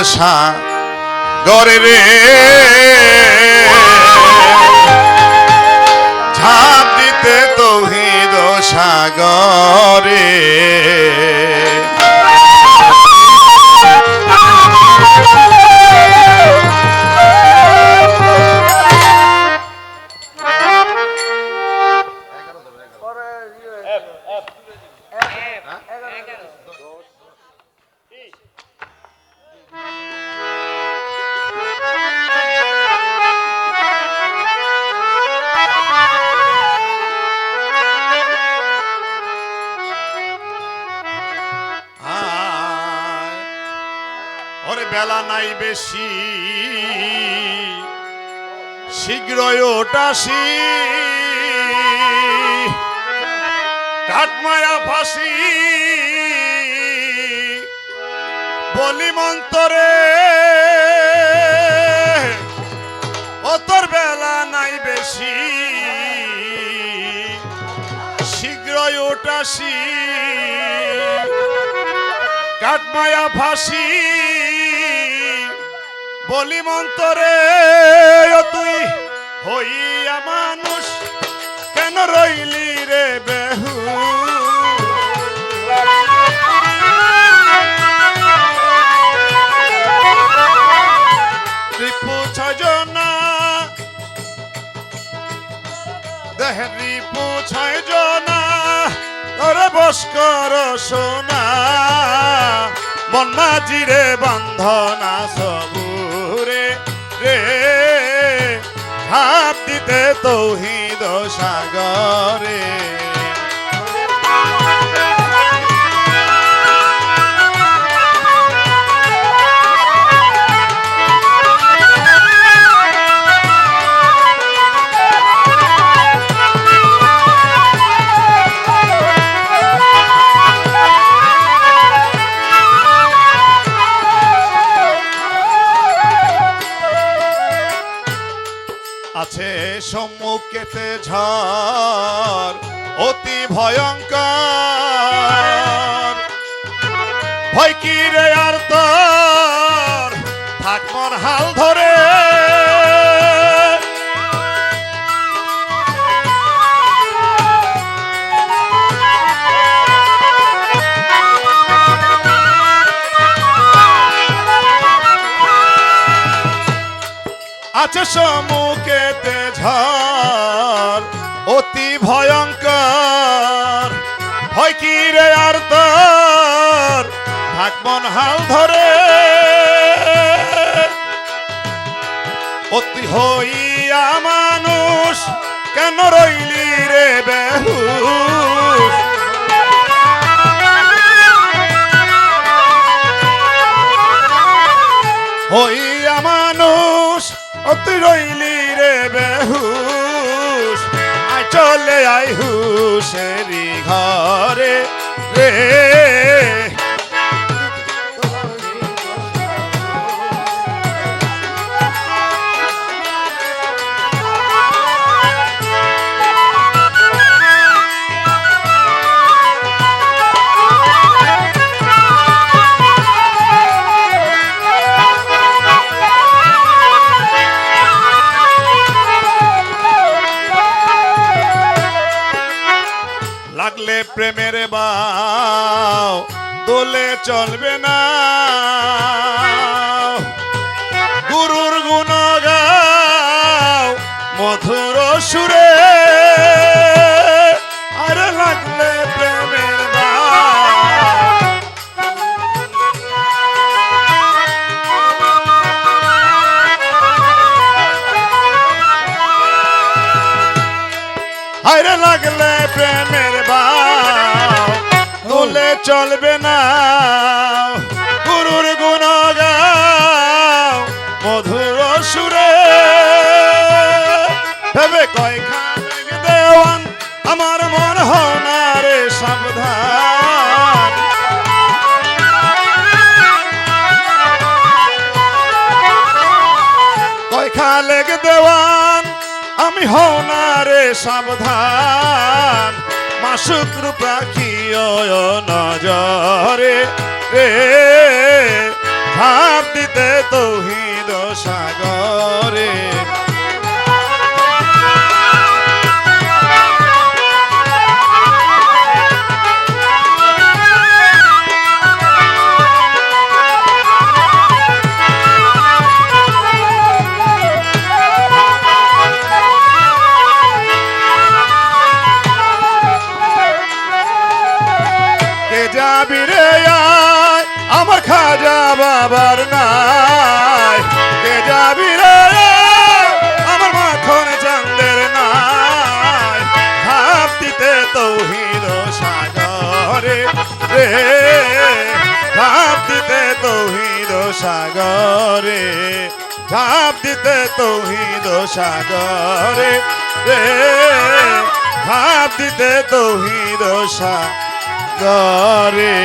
দোষা গরে রে। ঝাঁপ দিতে তৌহিদ সাগরে। বেলা নাই বেশি। শীঘ্রই ওটাসি। কাঠমায়া ফাঁসি। বলি মন্তরে, ও তোর বেলা নাই বেশি। শীঘ্রই ওটাসি। কাঠমায়া ফাঁসি। বলি মন্তরে তুই হইয়া মানুষ, কেন রইলি রে বেহু? রিপু ছজনা দেহের রিপু ছজনা তোরে বস কর সোনা মাঝিরে বন্ধনা সবুরে দিতে তৌহিদ সাগরে সম্মুখেতে ঝড় অতি ভয়ঙ্কর। ভয় কি রে আর আছে সম্মুখেতে ঝড়, অতি ভয়ঙ্কর। ভয় কি রে আর তোর? ভাগবন হাল ধরে। অতি হইয়া মানুষ, কেন রইলি রে বেহুশ আই হুশেরি ঘরে। রে লাগলে প্রেমের বাও দোলে চলবে না। গুরুর গুণ গাও মধুর সুরে আর লাগলে প্রেমের হায়রে লাগলে প্রেমের বাও ভুলে চলবে না। গুরুর গুণ গাও মধুর সুরে। ভেবে কয় খান দেওয়ান, আমার মন হনারে সাবধান। কয় খালেক দেওয়ান, আমি হও না রে সাবধান। মাসুক রূপা কি নজরে? রে ভাব দিতে তৌহিদ সাগরে। যাবি রে আয়, আমার খাজা বাবার নাই। কে যাবি রে আমার মাখন চান্দের নাই। ভাব দিতে তৌহিদ সাগরে, রে ভাব দিতে তৌহিদ সাগরে ভাব দিতে তৌহিদ সাগরে, রে ভাব দিতে তৌহিদ সাগরে করে